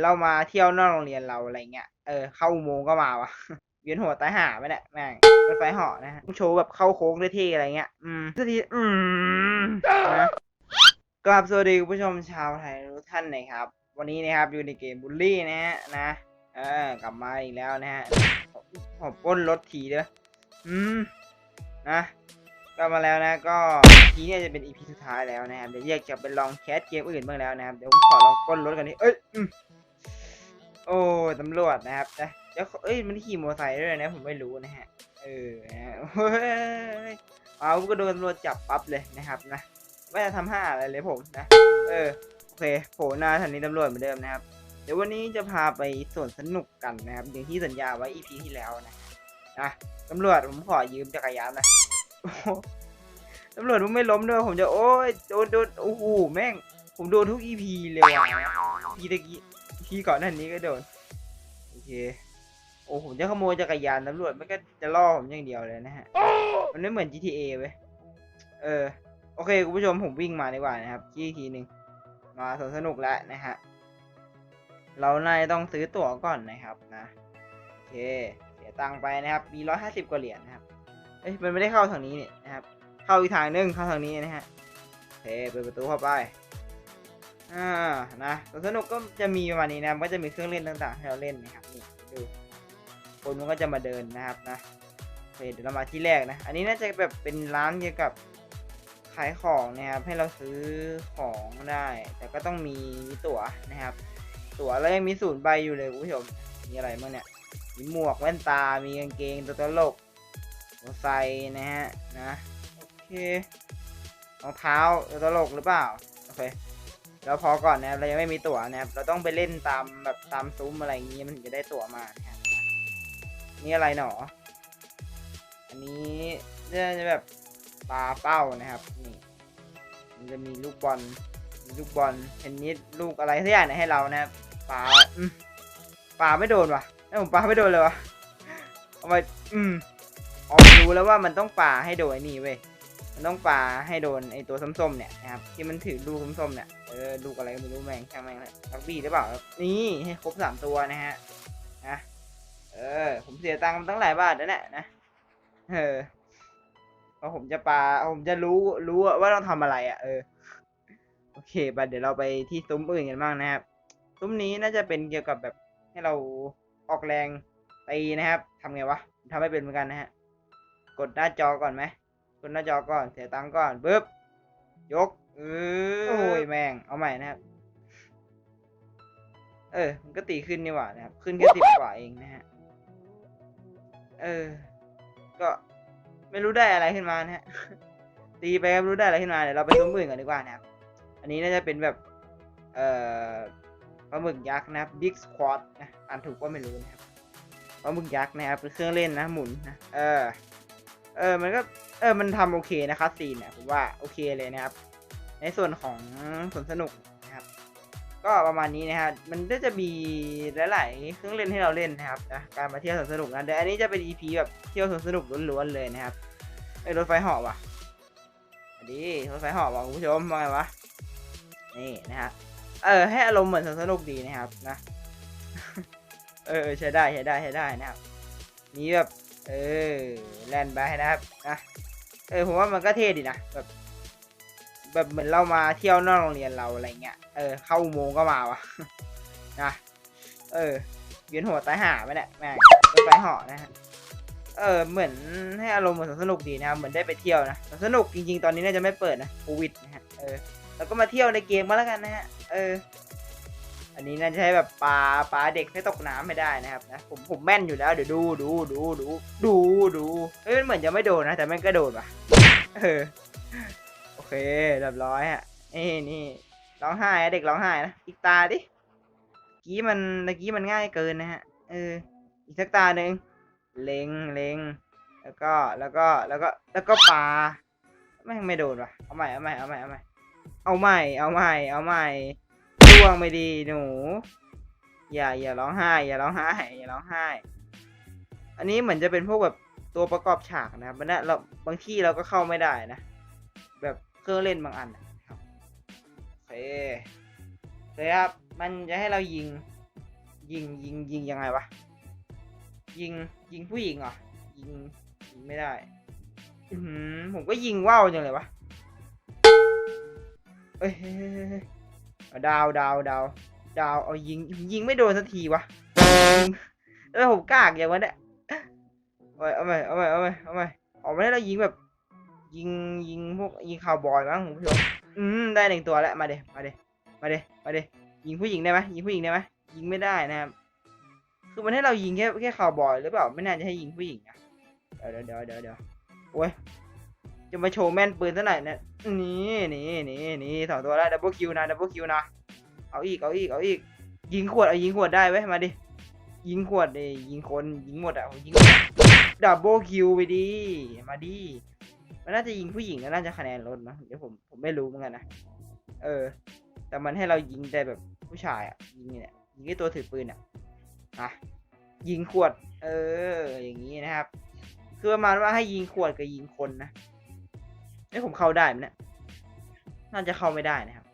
เรามาเที่ยวนอกโรงเรียนเราอะไรเงี้ย เออเข้าอุโมงก็มาวะเวียนหัวตายหาไปแหละแม่งรถไฟเหาะนะฮะโชว์แบบเข้าโค้งเท่ๆอะไรเงี้ย อืมสักทีอืมนะกราบสวัสดีคุณผู้ชมชาวไทยทุกท่านนะครับ วันนี้นะครับอยู่ในเกมบูลลี่นะฮะนะ เออกลับมาอีกแล้วนะฮะผมป้นรถทีเด้ออืมนะกลับมาแล้วนะ ก็ทีเนี่ยจะเป็นอีพีสุดท้ายแล้วนะครับเดี๋ยวอยกจะไปลองแคสเกมอื่นบ้างแล้วนะครับเดี๋ยวผมขอลองป้นรถกันนี้เอ้ยอืม โอ้ตำรวจนะครับนะเดี๋ยวเอ้ยมันขี่มอเตอร์ไซค์ด้วยนะผมไม่รู้นะฮะ เออฮะเฮ้ยเอาก็โดนตำรวจจับปั๊บเลยนะครับนะไม่ได้ทำห้าอะไรเลยผมนะ เออโอเคโผล่หน้าทันนี้ตำรวจเหมือนเดิมนะครับ เดี๋ยววันนี้จะพาไปสวนสนุกกันนะครับอย่างที่สัญญาไว้ EP ที่แล้วนะนะตำรวจผมขอยืมจักรยานนะตำรวจมึงไม่ล้มด้วยผมจะโอ้ยโดนโดนโอ้โหแม่ง ผมโดนทุก EP เลยว่ะพีตะกี้ พีก่อนหน้านี้ก็โดน โอเค โอ้ผมจะขโมยจักรยานตำรวจมันก็จะล่อผมอย่างเดียวเลยนะฮะ มันไม่เหมือน GTA เว้ย เออ โอเคคุณผู้ชมผมวิ่งมาดีกว่านะครับที่ทีหนึ่งมาสนสนุกแล้วนะฮะ เรานายต้องซื้อตั๋วก่อนนะครับนะ โอเค เสียตังค์ไปนะครับ มีร้อยห้าสิบกว่าเหรียญนะครับ เอ้ยมันไม่ได้เข้าทางนี้เนี่ยนะครับ เข้าอีกทางหนึงเข้าทางนี้นะฮะโอเคเปิดประตูเข้าไป อ่านะสวนสนุกก็จะมีประมาณนี้นะก็จะมีเครื่องเล่นต่างๆให้เราเล่นนะครับนี่ดูคนมันก็จะมาเดินนะครับนะโอเคเดี๋ยวเรามาที่แรกนะ อันนี้น่าจะแบบเป็นร้านเกี่ยวกับขายของนะครับให้เราซื้อของได้ แต่ก็ต้องมีมตั๋วนะครับ ตั๋วแล้วยังมีศูนย์ใบอยู่เลยคุณผู้ชมมีอะไรบ้างเนี่ยมีหมวกแว่นตา มีกางเกงตัวตลกหัวไซนะฮะนะโอเครองเท้าตัวตลกหรือเปล่าโอเค เราพอก่อนนะครับเรายังไม่มีตั๋วนะครับ เราต้องไปเล่นตามแบบตามซุ้มอะไรอย่างงี้มันถึงจะได้ตั๋วมานะครับนี่อะไรหนอ อันนี้น่าจะแบบปลาเป้านะครับนี่มันจะมีลูกบอลลูกบอลเทนนิสลูกอะไรสักอย่างนี่ยให้เรานะครับปาอืมปาไม่โดนว่ะไอ้ผมปาไม่โดนเลยวะเอามาอืมออผมรู้แล้วว่ามันต้องปาให้โดนไอ้นี่เว้ยมันต้องปาให้โดนไอ้ตัวส้มๆเนี่ยนะครับที่มันถือลูกส้มๆเนี่ย เออลูกอะไรก็ไม่รู้แม่งช่างแม่งเลยลักบี้หรือเปล่า นี่ให้ครบสามตัวนะฮะนะเออ ผมเสียตังค์มาตั้งหลายบาทแล้วเนี่ยนะเออพอผมจะปลาผมจะรู้รู้ว่าต้องทำอะไรอะ เออโอเคบัดเดี๋ยวเราไปที่ซุ้มอื่นกันบ้างนะครับซุ้มนี้น่าจะเป็นเกี่ยวกับแบบให้เราออกแรงตีนะครับทำไงวะผมทำไม่เป็นเหมือนกันนะฮะกดหน้าจอก่อนไหมกดหน้าจอก่อนเสียตังค์ก่อนปึ๊บยก เออโอ้ยแม่ง เอาใหม่นะครับ เออ มันก็ตีขึ้นนี่หว่านะครับ ขึ้นแค่สิบกว่าเองนะฮะ เออ ก็ไม่รู้ได้อะไรขึ้นมานะฮะ ตีไปก็ไม่รู้ได้อะไรขึ้นมา เดี๋ยวเราไปซุ้มอื่นกันดีกว่านะครับ อันนี้น่าจะเป็นแบบ เอ่อปลาหมึกยักษ์นะครับ Big Squad นะ อ่านถูกก็ไม่รู้นะครับปลาหมึกยักษ์นะครับ เป็นเครื่องเล่นนะหมุนนะ เออ เออ มันก็ เออ มันทำโอเคนะครับซีนเนี่ยผมว่าโอเคเลยนะครับ ในส่วนของสวนสนุกนะครับ ก็ประมาณนี้นะครับมันก็จะมีหลาย ๆ เครื่องเล่นให้เราเล่นนะครับนะการมาเที่ยวสวนสนุกนะเดี๋ยวอันนี้จะเป็น EP แบบเที่ยวสวนสนุกล้วนๆเลยนะครับไอรถไฟเหาะว่ะอันนี้รถไฟเหาะว่ะคุณผู้ชมว่าไงวะนี่นะฮะเออให้อารมณ์เหมือนสนุกดีนะครับนะเออใช้ได้ใช้ได้ใช้ได้นะครับนี้แบบ เออแลนไปนะครับนะเออผมว่ามันก็เท่ดีนะแบบ แบบเหมือนเรามาเที่ยวนอกโรงเรียนเราอะไรเงี้ย เออ เข้าอุโมงก็มาวะนะ เออเวียนหัวตายหาไปแหละแม่งไฟเหาะนะฮะ เออ เหมือนให้อารมณ์เหมือนสนุกดีนะครับ เหมือนได้ไปเที่ยวนะ สนุกจริงๆ ตอนนี้น่าจะไม่เปิดนะ โควิดนะฮะ เออ แล้วก็มาเที่ยวในเกมมาแล้วกันนะฮะ เออ อันนี้น่าจะให้แบบปลาปลาเด็กให้ตกน้ำไม่ได้นะครับนะ ผมผมแม่นอยู่แล้ว เดี๋ยวดูดูดูดูดูดูเฮ้ยมันเหมือนจะไม่โดนนะ แต่แม่งก็โดนว่ะ เออ อเคเรียบร้อยฮะนี่นี่ร้องไห้เด็กร้องไห้นะอีกตาดิกี้มันตะกี้มันง่ายเกินนะฮะเอออีกสักตาหนึ่งเล็งเล็งแล้วก็แล้วก็แล้วก็แล้วก็ปลาแม่ไม่โดนว่ะเอาใหม่เอาใหม่เอาใหม่เอาใหม่เอาใหม่เอาใหม่เอาใหม่ล่วงไม่ดีหนู อย่าอย่าร้องไห้ อย่าร้องไห้อย่าร้องไห้ อันนี้เหมือนจะเป็นพวกแบบตัวประกอบฉากนะครับมันนะเราบางที่เราก็เข้าไม่ได้นะ เครื่องเล่นบางอันนะครับโอเคโอเครับ มันจะให้เรายิง ยิงยิงยิงยังไงวะ ยิงยิงผู้หญิงเหรอ ยิงยิงไม่ได้ อือหือผมก็ยิงว่าวจังเลยวะเอ้ยเฮ้ยเฮ้ยเฮ้ยดาวดาวดาวดาวเอายิงยิงไม่โดนสักทีวะเออผมกากอย่างวะเนี่ยเอาไปเอาไปเอาไปเอาไปเอาไปออกมาได้แล้วยิงแบบ ยิงยิงพวกยิงคาวบอยมั้งคุณผู้ชมอืมได้หนึ่งตัวแล้วมาเดมาเดมาเดมาเดยิงผู้หญิงได้ไหมยิงผู้หญิงได้ไหมยิงไม่ได้นะครับคือมันให้เรายิงแค่แค่คาวบอยหรือเปล่าไม่น่าจะให้ยิงผู้หญิงอะเดี๋ยวเดี๋ยวเดี๋ยวเดี๋ยวโอ้ยจะมาโชว์แม่นปืนซะหน่อยเนี่ยนี่นี่นี่นี่สองตัวแล้วดับเบิลคิวนะดับเบิลคิวนะเอาอีกเอาอีกเอาอีก ยิงขวดเอายิงขวดได้ไว้มาดิยิงขวดดิยิงคนยิงหมดอะยิงดับเบิลคิวไปดิมาดิ มันน่าจะยิงผู้หญิงแล้วน่าจะคะแนนลดนะเดี๋ยวผมผมไม่รู้เหมือนกันนะเออ แต่มันให้เรายิงแต่แบบผู้ชายอะยิงเนี่ยยิงไอ้ตัวถือปืนอะอะยิงขวด เออ อย่างนี้นะครับ คือประมาณว่าให้ยิงขวดกับยิงคนนะนี่ผมเข้าได้ไหมเนี่ยน่าจะเข้าไม่ได้นะครับ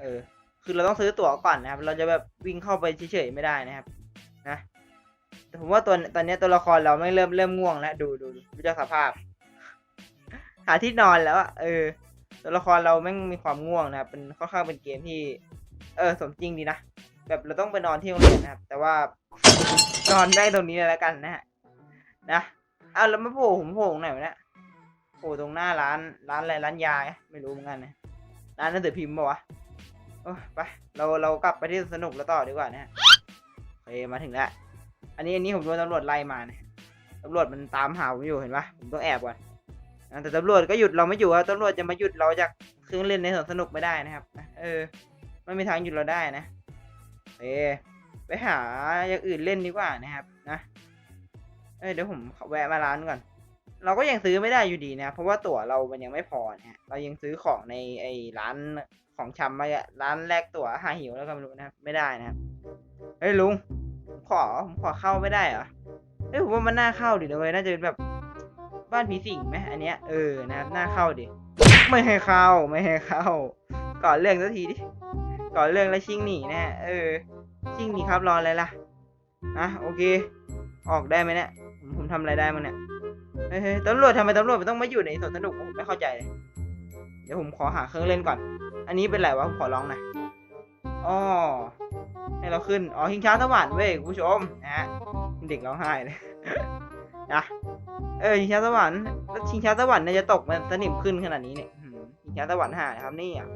เออ คือเราต้องซื้อตั๋วก่อนนะครับ เราจะแบบวิ่งเข้าไปเฉยๆไม่ได้นะครับ นะแต่ผมว่าตัวตอนนี้ตัวละครเราไม่เริ่มเริ่มง่วงแล้วดูดูดูจากสภาพาที่นอนแล้วอะเออ ตัวละครเราแม่งมีความง่วงนะครับเป็นค่อนข้างเป็นเกมที่ เออ สมจริงดีนะแบบเราต้องไปนอนที่โรงเรียนนะครับ แต่ว่านอนได้ตรงนี้แล้วกันนะฮะนะเอ้าแล้วมาโผล่ผมโผล่ตรงไหนวะเนี่ยโผล่ตรงหน้าร้านร้านอะไรร้านยาไม่รู้เหมือนกันนะร้านหนังสือพิมพ์ปะวะโอ้ไปเราเรากลับไปที่สนุกแล้วต่อดีกว่านะฮะโอเคมาถึงแล้วอันนี้อันนี้ผมโดนตำรวจไล่มาเนี่ยตำรวจมันตามหาผมอยู่เห็นปะผมต้องแอบก่อนอะ แต่ตำรวจก็หยุดเราไม่อยู่ครับตำรวจจะมาหยุดเราจากเครื่องเล่นในสวนสนุกไม่ได้นะครับเออไม่มีทางหยุดเราได้นะเอไปหาอย่างอื่นเล่นดีกว่านะครับนะเอ้ยเดี๋ยวผมแวะมาร้านก่อน เราก็ยังซื้อไม่ได้อยู่ดีนะ เพราะว่าตั๋วเรามันยังไม่พอนะเรายังซื้อของในไอ้ร้านของชำมาร้านแลกตั๋วหาหิวแล้วก็ไม่รู้นะครับ ไม่ได้นะครับเฮ้ยลุงผมขอผมขอเข้าไม่ได้เหรอเฮ้ยผมว่ามันน่าเข้าดิเลยน่าจะเป็นแบบ บ้านผีสิงไหมอันเนี้ยเออนะครับน่าเข้าดิไม่ให้เข้าไม่ให้เข้า ก่อนเรื่องสักทีดิก่อนเรื่องแล้วชิงหนีนะฮะเออ ชิงหนีครับรออะไรล่ะอะโอเค ออกได้ไหมเนี่ยผมผมทำอะไรได้มั้งเนี่ยเฮ้ยตำรวจทำไมตำรวจมันต้องมาอยู่ในสวนสนุกผมไม่เข้าใจเลยเดี๋ยวผมขอหาเครื่องเล่นก่อน อันนี้เป็นไรวะผมขอลองหน่อยอ๋อให้เราขึ้น อ๋อชิงช้าสวรรค์เว้ยคุณผู้ชมนะฮะเด็กร้องไห้เลย นะเออชิงช้าสวรรค์แล้วชิงช้าสวรรค์เนี่ยจะตกมันสนิมขึ้นขนาดนี้เนี่ยชิงช้าสวรรค์หายนะครับนี่อะ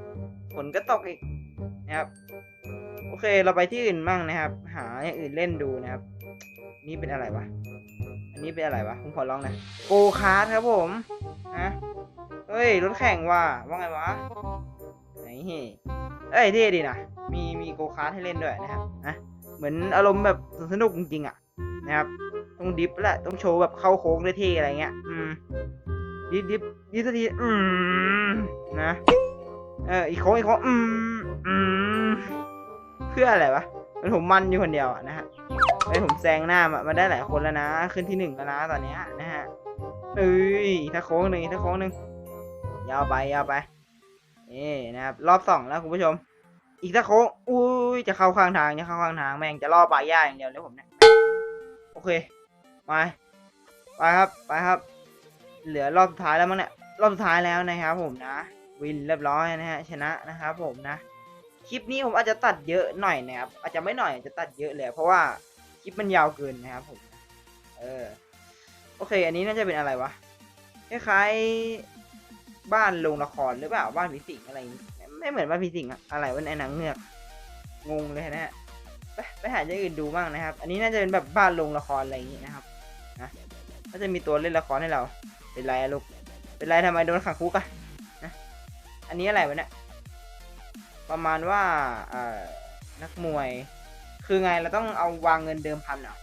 ฝนก็ตกอีกนะครับ โอเคเราไปที่อื่นมั่งนะครับ หาอย่างอื่นเล่นดูนะครับ นี่เป็นอะไรวะอันนี้เป็นอะไรวะผมขอลองนะโกคาร์ทครับผมฮะเฮ้ยรถแข่งว่ะว่าไงวะไหนเฮ้ยเอ้ยเท่ดีนะมีมีโกคาร์ทให้เล่นด้วยนะครับนะเหมือนอารมณ์แบบสนุกจริงๆอะนะครับ ต้องดิฟแหละต้องโชว์แบบเข้าโค้งได้เท่อะไรเงี้ย อืม ดิฟดิฟดิฟสักทีอืมนะ เอออีกโค้งอีกโค้งอืมอืมเพื่ออะไรวะเป็นผมมันอยู่คนเดียวอะนะฮะไอผมแซงหน้ามามาได้หลายคนแล้วนะ ขึ้นที่หนึ่งแล้วนะตอนเนี้ยนะฮะเอ้ยถ้าโค้งหนึ่งถ้าโค้งหนึ่งยาวไปยาวไปนี่นะครับรอบสองแล้วคุณผู้ชม อีกถ้าโค้งอุ้ยจะเข้าข้างทางจะเข้าข้างทางแม่งจะล่อปลายย่าอย่างเดียวเลยผมเนี่ยโอเค ไป ไปครับ ไปครับ เหลือรอบสุดท้ายแล้วมั้งเนี่ย รอบสุดท้ายแล้วนะครับผมนะ วินเรียบร้อยนะฮะ ชนะนะครับผมนะ คลิปนี้ผมอาจจะตัดเยอะหน่อยนะครับ อาจจะไม่หน่อยอาจจะตัดเยอะเลย เพราะว่าคลิปมันยาวเกินนะครับผม เออ โอเค อันนี้น่าจะเป็นอะไรวะ คล้ายๆ บ้านโรงละครหรือเปล่า บ้านผีสิงอะไรนี้ไม่เหมือนบ้านผีสิงอะอะไรวะในหนังเงือก งงเลยนะฮะไปไปหาอย่างอื่นดูบ้างนะครับ อันนี้น่าจะเป็นแบบบ้านโรงละครอะไรอย่างงี้นะครับ ก็จะมีตัวเล่นละครให้เรา เป็นไรลูก เป็นไรทำไมโดนขังคุกอะนะอันนี้อะไรวะเนี่ย ประมาณว่าเอ่อนักมวย คือไงเราต้องเอาวางเงินเดิมพันเหรอ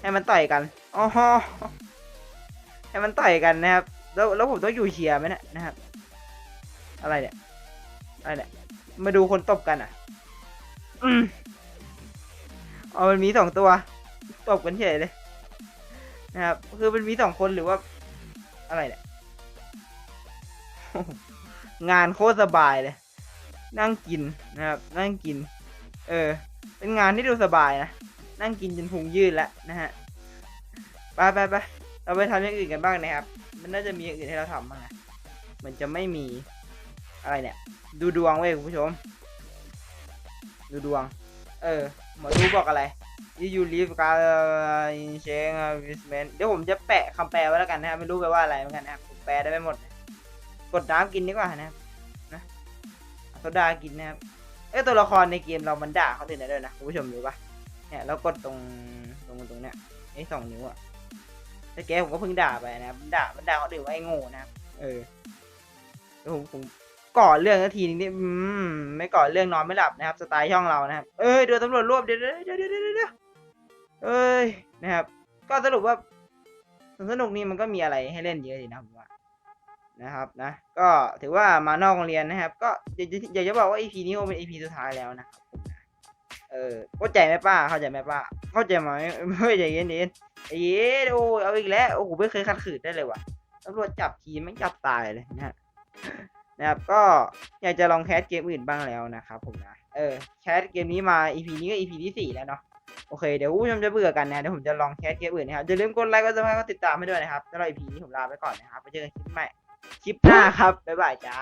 ให้มันต่อยกันอ๋อให้มันต่อยกันนะครับ แล้วแล้วผมต้องอยู่เชียร์ไหมเนี่ยนะครับ อะไรเนี่ย อะไรเนี่ย มาดูคนตบกันอะ อืมอ๋อมันมีสองตัว ตบกันเฉยเลย นะครับ คือมันมีสองคนหรือว่า อะไรเนี่ย งานโคตรสบายเลย นั่งกินนะครับ นั่งกิน เออ เป็นงานที่ดูสบายนะ นั่งกินจนพุงยืดแล้วนะฮะ ไปไปไปเราไปทำอย่างอื่นกันบ้างนะครับ มันน่าจะมีอย่างอื่นให้เราทำบ้างนะเหมันจะไม่มีอะไรเนี่ย ดูดวงเว้ยคุณผู้ชม ดูดวง เออ หมอดูบอกอะไร you you live การ in change investment เดี๋ยวผมจะแปะคำแปลไว้แล้วกันนะครับไม่รู้แปลว่าอะไรเหมือนกันนะครับผมแปลได้ไม่หมด กดน้ำกินดีกว่านะครับนะโซดากินนะครับเอ้ตัวละครในเกมเรามันด่าเขาถึงไหนด้วยนะคุณผู้ชมรู้ปะเนี่ยแล้วกดตรงตรงตรงเนี้ยไอ้สองนิ้วอะแต่แกผมก็เพิ่งด่าไปนะครับด่ามันด่าเขาถึงว่าไอ้โง่นะครับเออผมผม ก่อเรื่องสักทีนึงนี่อืมไม่ก่อเรื่องนอนไม่หลับนะครับ สไตล์ช่องเรานะครับ เอ้ยโดนตำรวจรวบเดี๋ยวเดี๋ยวเดี๋ยวเดี๋ยวเดี๋ยวเอ้ยนะครับ ก็สรุปว่าสนุกนี่มันก็มีอะไรให้เล่นเยอะดีนะผมว่านะครับนะ ก็ถือว่ามานอกโรงเรียนนะครับ ก็อยากจะบอกว่า EP นี้เป็น EP สุดท้ายแล้วนะครับเออเข้าใจไหมป้าเข้าใจไหมป้าเข้าใจไหมไม่ใจเย็นเย็นเย็นโอ้ยเอาอีกแล้วโอ้โหไม่เคยขัดขืนได้เลยว่ะตำรวจจับทีไม่จับตายเลยนะฮะ นะครับก็อยากจะลองแคสเกมอื่นบ้างแล้วนะครับผมนะเออแคสเกมนี้มา EP นี้ก็ EP ที่สี่แล้วเนาะโอเคเดี๋ยวผู้ชมจะเบื่อกันนะเดี๋ยวผมจะลองแคสเกมอื่นนะครับอย่าลืมกดไลค์กดซับสไครต์กดติดตามให้ด้วยนะครับสำหรับ EP นี้ผมลาไปก่อนนะครับไปเจอกันคลิปใหม่คลิปหน้าครับบ๊ายบายจ้า